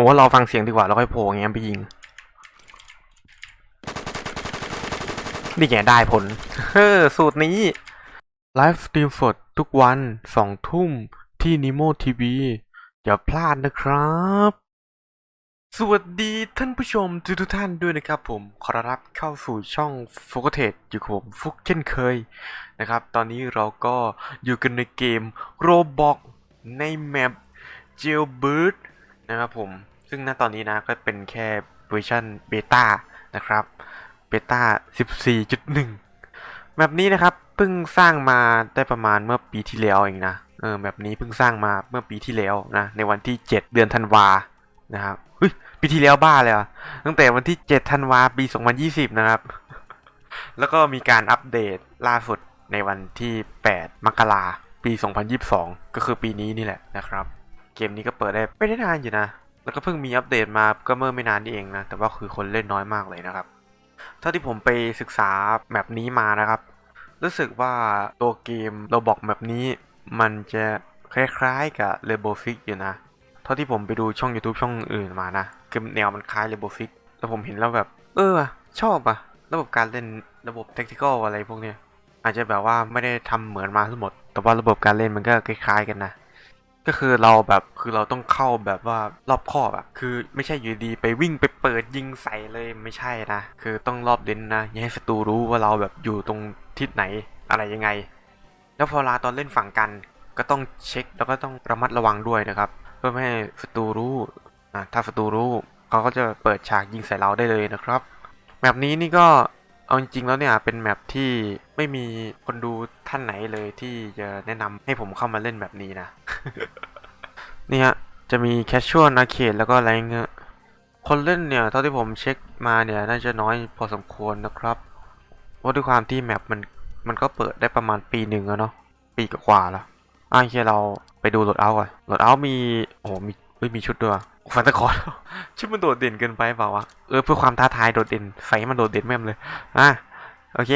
ผมว่าเราฟังเสียงดีกว่าแล้วค่อยโผล่เงี้ยไปยิง นี่แกได้ผล เฮ้อสูตรนี้ ไลฟ์สตรีมสดทุกวันสองทุ่มที่นิโมทีวีอย่าพลาดนะครับ สวัสดีท่านผู้ชมทุกทุกท่านด้วยนะครับผม ขอรับเข้าสู่ช่องโฟกเท e อยู่กับผมฟุกเช่นเคยนะครับ ตอนนี้เราก็อยู่กันในเกมโรบอกในแมป Jailbird นะครับผม ซึ่งณตอนนี้นะก็เป็นแค่เวอร์ชันเบต้านะครับเบต้า 14.1 แบบนี้นะครับเพิ่งสร้างมาได้ประมาณเมื่อปีที่แล้วเองนะ เออแบบนี้เพิ่งสร้างมาเมื่อปีที่แล้วนะ ในวันที่ 7 เดือนธันวานะครับเฮ้ยปีที่แล้วบ้าเลยอะตั้งแต่วันที่ 7 ธันวาปี 2020 นะครับ แล้วก็มีการอัปเดตล่าสุดในวันที่ 8 มกราปี 2022 ก็คือปีนี้นี่แหละนะครับ กมนี้ก็เปิดได้ไม่ได้นานอยู่นะ แล้วก็เพิ่งมีอัปเดตมาก็เมื่อไม่นานนี่เองนะ แต่ว่าคือคนเล่นน้อยมากเลยนะครับ เท่าที่ผมไปศึกษาแมปนี้มานะครับ รู้สึกว่าตัวเกมเราบอกแบบนี้ มันจะคล้ายๆกับ r e b o f i x อยู่นะ เท่าที่ผมไปดูช่อง YouTube ช่องอื่นมานะคือแนวมันคล้าย r e b o f i x แล้วผมเห็นแล้วแบบ เออ ชอบอะระบบการเล่นระบบ tactical อะไรพวกเนี้ยอาจจะแบบว่าไม่ได้ทำเหมือนมาทั้งหมด แต่ว่าระบบการเล่นมันก็คล้ายๆกันนะ ก็คือเราแบบคือเราต้องเข้าแบบว่ารอบคอบอะคือไม่ใช่อยู่ดีไปวิ่งไปเปิดยิงใส่เลยไม่ใช่นะคือต้องรอบเด่นนะอย่าให้ศัตรูรู้ว่าเราแบบอยู่ตรงทิศไหนอะไรยังไง แล้วพอลาตอนเล่นฝั่งกันก็ต้องเช็คแล้วก็ต้องระมัดระวังด้วยนะครับ เพื่อไม่ให้ศัตรูรู้อะถ้าศัตรูรู้เขาก็จะเปิดฉากยิงใส่เราได้เลยนะครับแมปนี้นี่ก็ เอาจริงๆแล้วเนี่ยเป็นแมปที่ไม่มีคนดูท่านไหนเลยที่จะแนะนำให้ผมเข้ามาเล่นแบบนี้นะ นี่ฮะ จะมีแคชชวลอาเคดแล้วก็อะไรเงี้ยคนเล่นเนี่ย เท่าที่ผมเช็คมาเนี่ยน่าจะน้อยพอสมควรนะครับเพราะด้วยความที่แมปมันมันก็เปิดได้ประมาณปีหนึ่งแล้วเนาะปีกว่าแล้วอะโอเคเราไปดูโหลดเอาท์ก่อนโหลดเอาท์มีโอ้โหมีเฮ้ยมีชุดด้วย ฟันตะคอนชุดมันโดดเด่นเกินไปเปล่าวะ เออเพื่อความท้าทายโดดเด่นใส่มันโดดเด่นแม่มเลย อะโอเค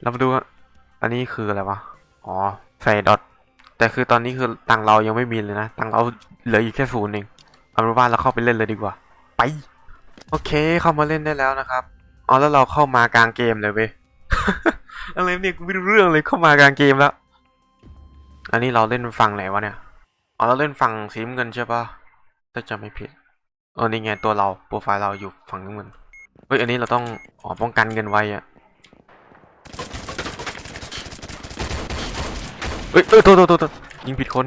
เรามาดู อันนี้คืออะไรวะ อ๋อใส่ดอท แต่คือตอนนี้คือตังเรายังไม่มีเลยนะ ตังเราเหลืออยู่แค่ศูนย์เองเอาเป็นว่าเราเข้าไปเล่นเลยดีกว่า ไป โอเคเข้ามาเล่นได้แล้วนะครับ อ๋อแล้วเราเข้ามากลางเกมเลยเว้ย อะไรเนี่ยกูไม่รู้เรื่องเลยเข้ามากลางเกมแล้ว อันนี้เราเล่นฝั่งไหนวะเนี่ย อ๋อเราเล่นฝั่งสีน้ำเงินใช่ปะ ถ้าจำไม่ผิดเออนี่ไงตัวเราโปรไฟล์เราอยู่ฝั่งน้ำเงินเฮ้ยอันนี้เราต้องอ๋อป้องกันเงินไว้อะเฮ้ยเออโทษโทษโทษโทษยิงผิดคน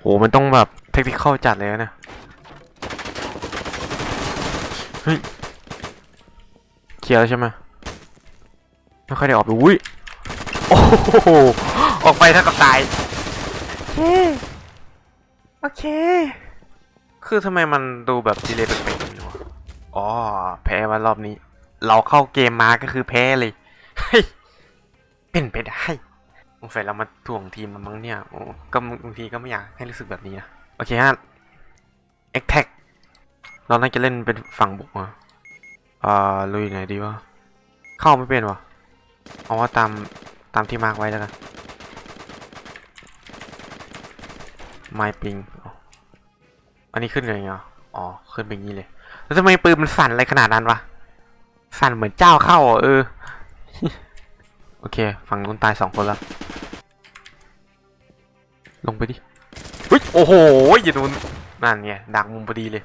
โหมันต้องแบบเทคนิคเข้าจัดเลยนะเฮ้ยเคลียร์แล้วใช่ไหมไม่ค่อยได้ออกไปอุ้ยโอ้โหออกไปเท่ากับตาย โอเค คือทำไมมันดูแบบดีเลยเป็นๆอยู่วะอ๋อ แพ้มารอบนี้ เราเข้าเกมมาก็คือแพ้เลย เป็นไปได้สงสัยเรามาถ่วงทีมมันมั้งเนี่ยก็บางทีก็ไม่อยากให้รู้สึกแบบนี้นะ โอเคฮะเอ็กแท็กเราน่าจะเล่นเป็นฝั่งบุกอะอ่าลุยไหนดีวะ เข้าไม่เป็นวะเอาว่าตามตามที่มาร์กไว้แล้วกัน ไมปิง อันนี้ขึ้นไงอะอ๋อ ขึ้นเป็นงี้เลย แล้วทำไมปืนมันสั่นอะไรขนาดนั้นวะ สั่นเหมือนเจ้าเข้าอะเออ โอเค ฝั่งนู้นตายสองคนแล้ว ลงไปดิเฮ้ยโอ้โหอย่าโดนนั่นไงดักมุมพอดีเลย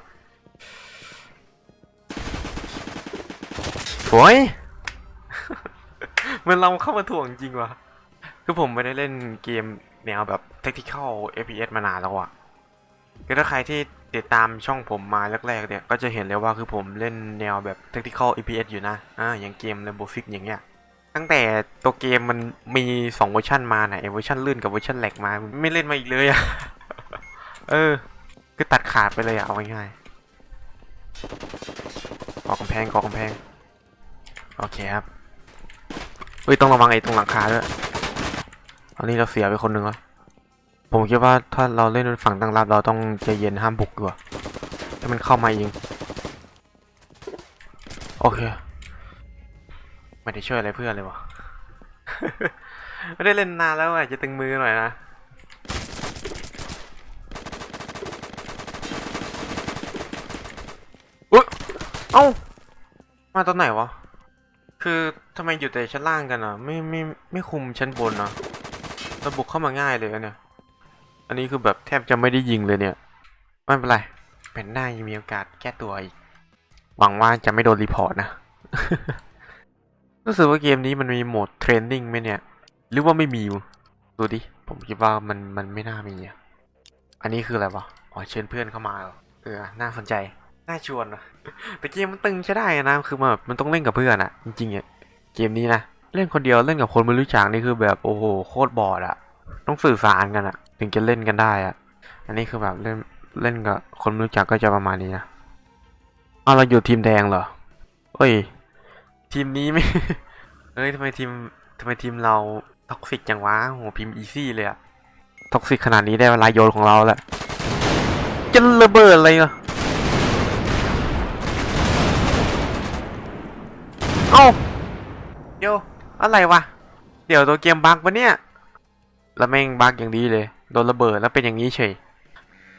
สวยมันเราเข้ามาถ่วงจริงวะคือผมไม่ได้เล่นเกม แนวแบบ tactical FPS มานานแล้วอะคือถ้าใครที่ติดตามช่องผมมาแรกๆเนี่ย ก็จะเห็นเลยว่าคือผมเล่นแนวแบบ tactical FPS อยู่นะ อ่า อย่างเกม Rainbow Six อย่างเงี้ย ตั้งแต่ตัวเกมมันมีสองเวอร์ชันมาน่ะเวอร์ชันลื่นกับเวอร์ชันแหลกมา ไม่เล่นมาอีกเลยอะเออ คือตัดขาดไปเลยอะเอาง่ายๆกอกำแพงกอกำแพง โอเคครับเฮ้ย ต้องระวังไอ้ตรงหลังคาด้วย อันนี้เราเสียไปคนหนึ่งแล้ว ผมคิดว่าถ้าเราเล่นเป็นฝั่งตั้งรับเราต้องใจเย็นห้ามบุกดีกว่าให้มันเข้ามาเอง โอเค ไม่ได้ช่วยอะไรเพื่อนเลยวะไม่ได้เล่นนานแล้วอาจจะตึงมือหน่อยนะเอ้า มาตอนไหนวะ คือทำไมอยู่แต่ชั้นล่างกันอะ ไม่ไม่ไม่คุมชั้นบนอะ ระบุกเข้ามาง่ายเลยอะเนี่ย อันนี้คือแบบแทบจะไม่ได้ยิงเลยเนี่ยไม่เป็นไรแผ่นหน้ายังมีโอกาสแก้ตัวอีก หวังว่าจะไม่โดนรีพอร์ตนะ รู้สึกว่าเกมนี้มันมีโหมดเทรนนิ่งไหมเนี่ย หรือว่าไม่มีดูดิ ผมคิดว่ามันมันไม่น่ามีอะ อันนี้คืออะไรวะ อ๋อเชิญเพื่อนเข้ามาเหรอเออ น่าสนใจ น่าชวนว่ะแต่เกมมันตึงใช้ได้นะ คือมันแบบมันต้องเล่นกับเพื่อนอะจริงๆอะเกมนี้นะ เล่นคนเดียวเล่นกับคนไม่รู้จักนี่คือแบบโอ้โหโคตรบอดอะต้องสื่อสารกันอะถึงจะเล่นกันได้อะอันนี้คือแบบเล่นเล่นกับคนไม่รู้จักก็จะประมาณนี้นะอ้าวเราอยู่ทีมแดงเหรอเอ้ย ทีมนี้ไม่เอ้ยทำไมทีมทำไมทีมเราท็อกซิกจังวะโหพิมพ์อีซี่เลยอะท็อกซิกขนาดนี้ได้เวลาโยนของเราแหละจะระเบิดอะไรอเอ้าเดี๋ย อะไรวะ เดี๋ยวตัวเกมบั๊กปะเนี่ย แล้วแม่งบั๊กอย่างดีเลย โดนระเบิดแล้วเป็นอย่างนี้เฉย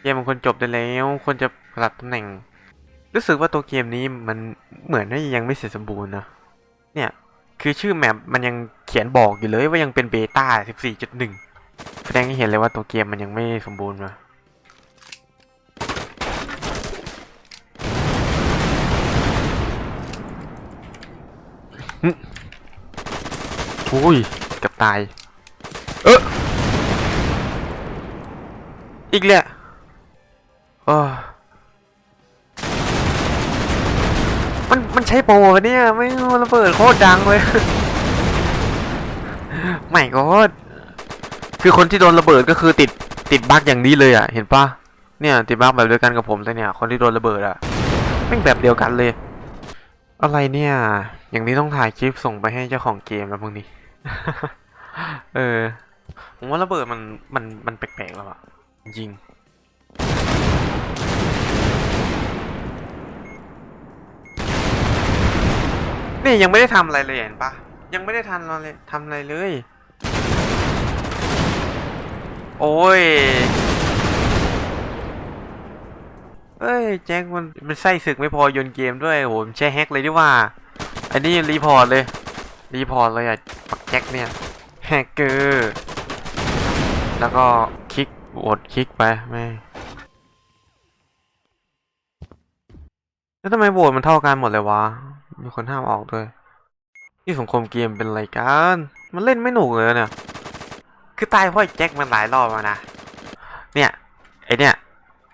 เกมมันควรจบได้แล้วควรจะปรับตำแหน่ง รู้สึกว่าตัวเกมนี้มันเหมือนว่ายังไม่เสร็จสมบูรณ์นะ เนี่ย คือชื่อแมปมันยังเขียนบอกอยู่เลยว่ายังเป็นเบต้า 14.1 แสดงให้เห็นเลยว่าตัวเกมมันยังไม่สมบูรณ์มา อุ้ยเกับตาย เอออีกและโอ้มันมันใช้โปรปะเนี่ย ไม่ระเบิดโคตรดังเลยไม่ก็คือคนที่โดนระเบิดก็คือติดติดบั๊กอย่างนี้เลยอะ เห็นปะเนี่ยติดบั๊กแบบเดียวกันกับผมเลยเนี่ย คนที่โดนระเบิดอะแม่แบบเดียวกันเลย อะไรเนี่ย อย่างนี้ต้องถ่ายคลิปส่งไปให้เจ้าของเกมแล้วมึงนี่ เออ ผมว่าระเบิดมันมันมันแปลกๆแล้วอะจริง นี่ยังไม่ได้ทำอะไรเลยเห็นปะยังไม่ได้ทันอะไรทำอะไรเลย โอ้ยเอ้ยแจ็คมันมันไส้ศึกไม่พอโยนเกมด้วยโหมนใช้แฮกเลยดีว่า อันนี้รีพอร์ตเลย รีพอร์ตเลยอะปักแจ็คเนี่ยแฮกเกอร์แล้วก็คลิกโหวตคลิกไปไม่แล้วทำไมโหวตมันเท่ากันหมดเลยวะ มีคนห้ามออกด้วยนี่สงครามเกมเป็นไรกัน มันเล่นไม่หนุกเลยเนี่ย คือตายเพราะไอ้แจ็คมันหลายรอบแล้วนะ เนี่ย ไอเนี่ย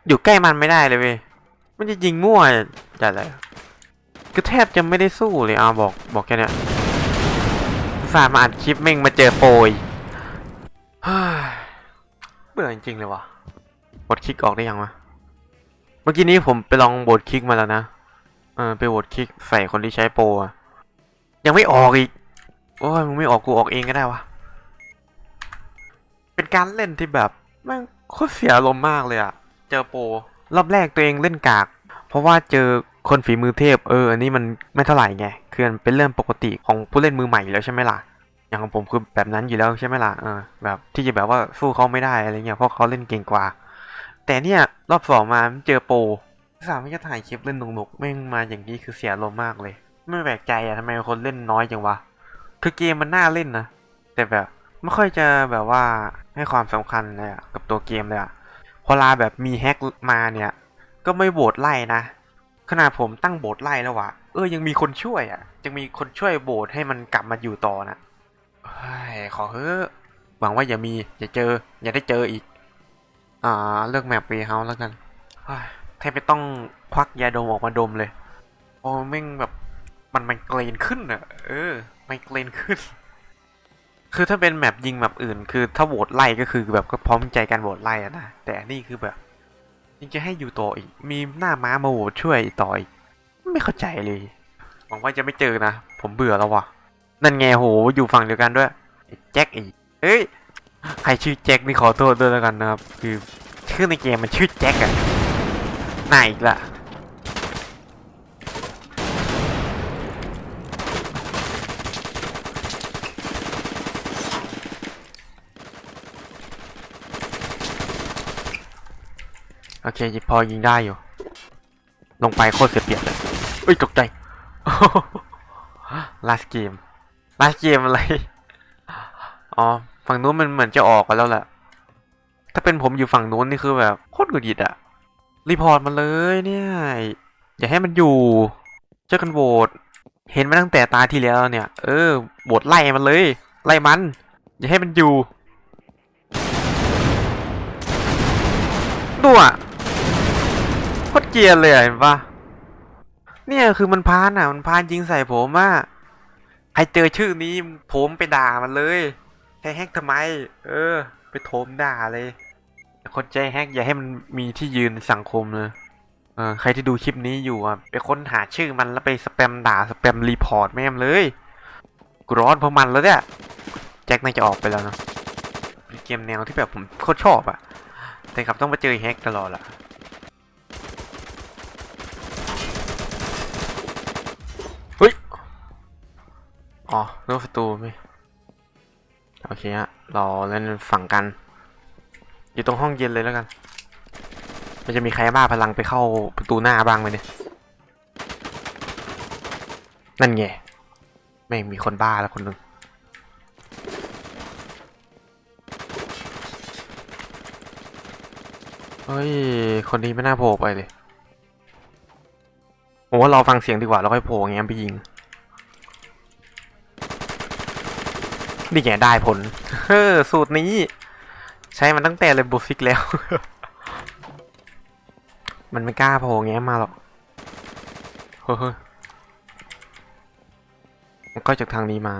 อยู่ใกล้มันไม่ได้เลยเว้ย มันจะยิงมั่วจัดเลยคือแทบจะไม่ได้สู้เลยอะบอกบอกแค่เนี้ย สาห์มาอัดคลิปแม่งมาเจอโปรยเบื่อจริงๆเลยวะบดคลิกออกได้ยังวะ เมื่อกี้นี้ผมไปลองบดคลิกมาแล้วนะ เออไปบดคลิกใส่คนที่ใช้โปรอะยังไม่ออกอีก โอ้ยมึงไม่ออกกูออกเองก็ได้วะ เป็นการเล่นที่แบบแม่งโคตรเสียอารมณ์มากเลยอะเจอโปรรอบแรกตัวเองเล่นกาก เพราะว่าเจอคนฝีมือเทพ เอออันนี้มันไม่เท่าไหร่ไง คือมันเป็นเรื่องปกติของผู้เล่นมือใหม่อยู่แล้วใช่ไหมล่ะ อย่างของผมคือแบบนั้นอยู่แล้วใช่ไหมล่ะเออแบบที่จะแบบว่าสู้เขาไม่ได้อะไรเงี้ยเพราะเขาเล่นเก่งกว่า แต่เนี่ยรอบสองมาเจอโปรสามไม่จะถ่ายคลิปเล่นหนุกๆแม่งมาอย่างนี้คือเสียลมณ์มากเลย ไม่แปลกใจอะทำไมคนเล่นน้อยจังวะคือเกมมันน่าเล่นนะแต่แบบไม่ค่อยจะแบบว่าให้ความสำคัญเลยอะกับตัวเกมเลยอะพอลาแบบมีแฮกมาเนี่ย ก็ไม่โหวตไล่นะขนาดผมตั้งโบสไล่แล้ววะเออยังมีคนช่วยอะยังมีคนช่วยโบสให้มันกลับมาอยู่ต่อนะ ขอเฮ้อะหวังว่าอย่ามีอย่าเจอ อย่าได้เจออีก อ่าเลือกแมปเวเฮาแล้วกันเฮ้แทบไม่ต้องควักยาดมออกมาดมเลยโอ้แม่งแบบมันมันเกรนขึ้นอะเออมันเกรนขึ้น คือถ้าเป็นแมปยิงแมปอื่น คือถ้าโหวตไล่ก็คือแบบก็พร้อมใจกันโหวตไล่อะนะแต่นนี่คือแบบยังจะให้อยู่ต่ออีก มีหน้าม้ามาโหวตช่วยต่ออีก ไม่เข้าใจเลย หวังว่าจะไม่เจอนะ ผมเบื่อแล้วว่ะ นั่นไงโหอยู่ฝั่งเดียวกันด้วยแจ็คอีกเอ้ยใครชื่อแจ็คนี่ขอโทษด้วยแล้วกันนะครับคือชื่อในเกมมันชื่อแจ็คอะน่าอีกละโอเคพอยิงได้อยู่ ลงไปโคตรเสียเปรียบเลยอ้ยตกใจ last game last game อะไร อ๋อ ฝั่งนู้นมันเหมือนจะออกกันแล้วแหละ ถ้าเป็นผมอยู่ฝั่งนู้นนี่คือแบบโคตรหงุดหงิดอะรีพอร์ตมาเลยเนี่ย อย่าให้มันอยู่ เจอกันโหวต เห็นมาตั้งแต่ตาที่แล้วเนี่ย เออ โหวตไล่มันเลย ไล่มัน อย่าให้มันอยู่ดูอะโคตรเกลียดเลยเห็นปะเนี่ยคือมันพานอะมันพานยิงใส่ผมอะ ใครเจอชื่อนี้ผมไปด่ามันเลยให้แฮกทำไม เออ ไปโถมด่าเลยคนใจแฮกอย่าให้มันมีที่ยืนในสังคมเลยเออใครที่ดูคลิปนี้อยู่อะไปค้นหาชื่อมันแล้วไปสแปมด่าสแปมรีพอร์ตแม่มเลยกูร้อนเพราะมันแล้วเนี่ยแจ็คน่าจะออกไปแล้วเนอะเป็นเกมแนวที่แบบผมโคตรชอบอะแต่กลับต้องมาเจอแฮกตลอดล่ะ อ๋อเรื่องประตูไม่โอเคฮะ เราเล่นฝั่งกัน อยู่ตรงห้องเย็นเลยแล้วกัน มันจะมีใครบ้าพลังไปเข้าประตูหน้าบ้างไหมเนี่ย นั่นไงแม่มีคนบ้าแล้วคนหนึ่งเฮ้ย คนนี้ไม่น่าโผล่ไปเลยผมว่าเราฟังเสียงดีกว่า แล้วค่อยโผล่อย่างเงี้ยไปยิง นี่ไงได้ผล เฮ้อสูตรนี้ ใช้มันตั้งแต่เลยบูฟิกแล้ว มันไม่กล้าโผล่แง้มมาหรอกเฮ้ยมันก็จากทางนี้มา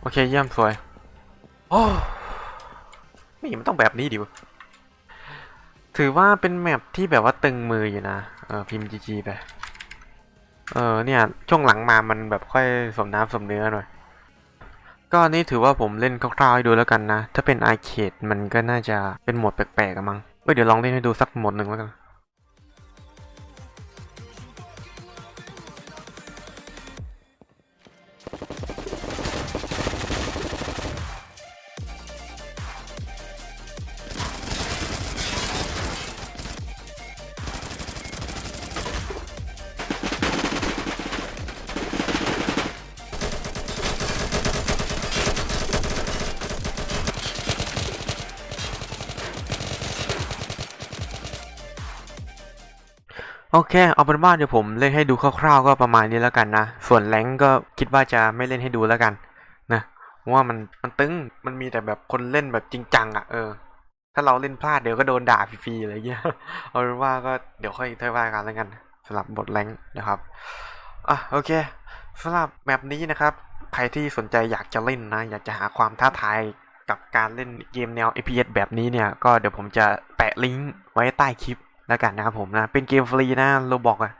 โอเคเยี่ยมสวย โอ้นี่มันต้องแบบนี้ดิว ถือว่าเป็นแมปที่แบบว่าตึงมืออยู่นะ เออพิมพ์จีจีไป เออเนี่ย ช่วงหลังมามันแบบค่อยสมน้ำสมเนื้อหน่อย ก็นี่ถือว่าผมเล่นคร่าวๆให้ดูแล้วกันนะ ถ้าเป็นไอเคดมันก็น่าจะเป็นโหมดแปลกๆกันมั้งเอ้ยเดี๋ยวลองเล่นให้ดูสักโหมดหนึ่งแล้วกัน โอเค เอาเป็นว่าเดี๋ยวผมเล่นให้ดูคร่าวๆ ก็ประมาณนี้แล้วกันนะ ส่วนแรงก็คิดว่าจะไม่เล่นให้ดูแล้วกัน นะว่ามันมันตึงมันมีแต่แบบคนเล่นแบบจริงจังอะ่ะเออ ถ้าเราเล่นพลาดเดี๋ยวก็โดนด่าฟรีๆอะไรเงี้ยเอาเป็นว่าก็เดี๋ยวค่อยค่อยว่ากันแล้วกันสำหรับบทแรงนะครับอะโอเคสำหรับแบบนี้นะครับ ใครที่สนใจอยากจะเล่นนะ อยากจะหาความท้าทายกับการเล่นเกมแนว FPS แบบนี้เนี่ย ก็เดี๋ยวผมจะแปะลิงก์ไว้ใต้คลิป แล้วกันนะครับผมนะ เป็นเกมฟรีนะโลบอกอะ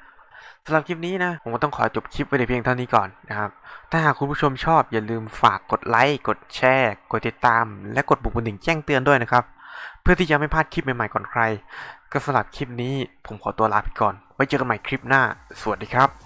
สำหรับคลิปนี้นะ ผมก็ต้องขอจบคลิปไว้ในเพียงเท่านี้ก่อนนะครับ ถ้าหากคุณผู้ชมชอบอย่าลืมฝากกดไลค์ กดแชร์ กดติดตาม และกดปุ่มกระดิ่งแจ้งเตือนด้วยนะครับ เพื่อที่จะไม่พลาดคลิปใหม่ๆก่อนใคร ก็สำหรับคลิปนี้ผมขอตัวลาไปก่อน ไว้เจอกันใหม่คลิปหน้า สวัสดีครับ